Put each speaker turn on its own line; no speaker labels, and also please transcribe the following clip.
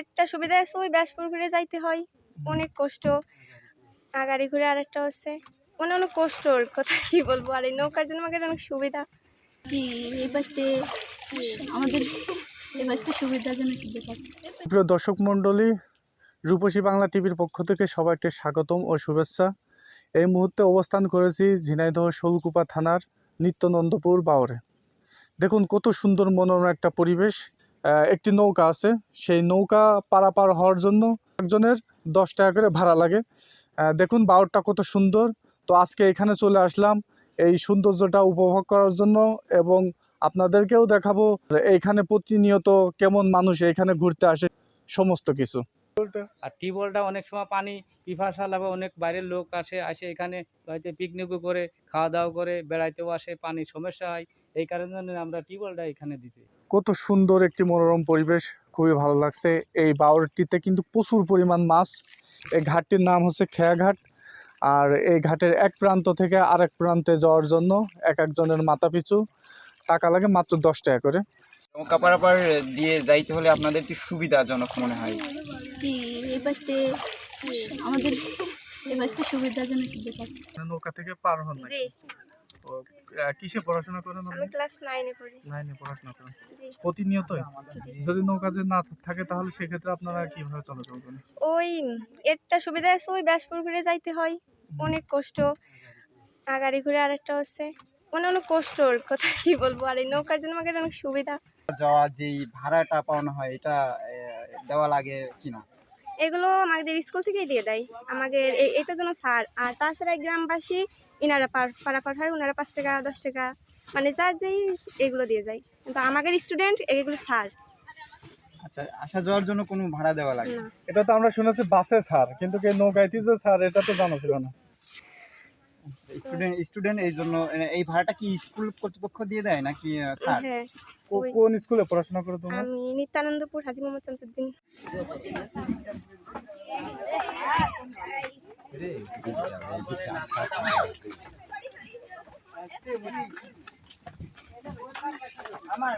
একটা সুবিধা আছে ওই ব্যাসপুর ঘুরে যাইতে হয়। অনেক কষ্ট। আগাড়ি ঘুরে আরেকটা হচ্ছে মানে অনেক কষ্ট ওর কথা কি বলব? আর এই নৌকার জন্য আমাকে অনেক সুবিধা।
জি এই বাসতে আমাদের এই বাসতে সুবিধাজনক
প্রিয় দর্শক মণ্ডলী রূপসী বাংলা টিভির পক্ষ থেকে সবাইকে স্বাগতম ও শুভেচ্ছা। এই মুহূর্তে অবস্থান করেছি ঝিনাইদহ শোলকুপা থানার নিত্যানন্দপুর বাওরে। দেখুন কত সুন্দর মনোরম একটা পরিবেশ। একটি নৌকা আছে। সেই নৌকা পারাপার হওয়ার জন্য একজনের দশ টাকা করে ভাড়া লাগে। দেখুন বাউরটা কত সুন্দর। তো আজকে এখানে চলে আসলাম এই সৌন্দর্যটা উপভোগ করার জন্য এবং আপনাদেরকেও দেখাবো এইখানে প্রতিনিয়ত কেমন মানুষ এখানে ঘুরতে আসে, সমস্ত কিছু।
আর টিউবওয়েলটা অনেক সময় পানি পিপাসা লাগে অনেক বাইরের লোক আসে আসে এখানে হয়তো পিকনিকও করে খাওয়া দাওয়া করে, বেড়াইতেও আসে, পানির সমস্যা হয়। এই কারণে আমরা টিউবওয়েলটা এখানে দিছি।
কত সুন্দর একটি মনোরম পরিবেশ খুবই ভালো লাগছে। এই বাউরটিতে কিন্তু প্রচুর পরিমাণ মাছ। এই ঘাটটির নাম হচ্ছে খেয়াঘাট। আর এই ঘাটের এক প্রান্ত থেকে আরেক প্রান্তে যাওয়ার জন্য এক একজনের মাথা পিছু টাকা লাগে মাত্র দশ টাকা করে।
নৌকা পারাপার দিয়ে যাইতে হলে আপনাদের কি সুবিধাজনক মনে হয়।
জি এই বাসতে আমাদের এই বাসতে সুবিধাজনক
নৌকা থেকে পার হন
জি।
কিসে পড়াশোনা করেন
আমি ক্লাস নাইনে পড়ি।
লাইনে পড়াশোনা করেন।
জি।
প্রতিনিয়ত যদি নৌকা যে না থাকে তাহলে সেক্ষেত্রে আপনারা কীভাবে চলাচল করেন?
ওই একটা সুবিধা আছে ওই ব্যাসপুর ঘুরে যাইতে হয়। অনেক কষ্ট। আগাড়ি ঘুরে আরেকটা হচ্ছে মানে অনেক কষ্ট ওর কথা কি বলব? আর এই নৌকার জন্য আমাকে অনেক সুবিধা।
যাওয়া যেই ভাড়াটা পাওয়ানো হয় এটা দেওয়া লাগে কিনা?
এগুলো আমাদের স্কুল থেকেই দিয়ে দেয়। আমাদের এটার জন্য ছাড় আর তাছাড়া গ্রামবাসী ইনারা পার পারাপার হয় ওনারা পাঁচ টাকা দশ টাকা মানে যার যেই এগুলো দিয়ে যায়। কিন্তু আমাদের স্টুডেন্ট এগুলো ছাড়
আচ্ছা আসা যাওয়ার জন্য কোনো ভাড়া দেওয়া লাগে?
না।
এটা তো আমরা শুনেছি বাসে ছাড় কিন্তু কে নৌকাইতে যে ছাড় এটা তো জানা ছিল না।
স্টুডেন্ট স্টুডেন্ট এই জন্য এই ভাড়াটা কি স্কুল কর্তৃপক্ষ দিয়ে দেয় নাকি স্যার?
হ্যাঁ।
কোন স্কুলে পড়াশোনা করে
আমি নিত্যানন্দপুর হাজি মোহাম্মদ শামসুদ্দিন।
আমার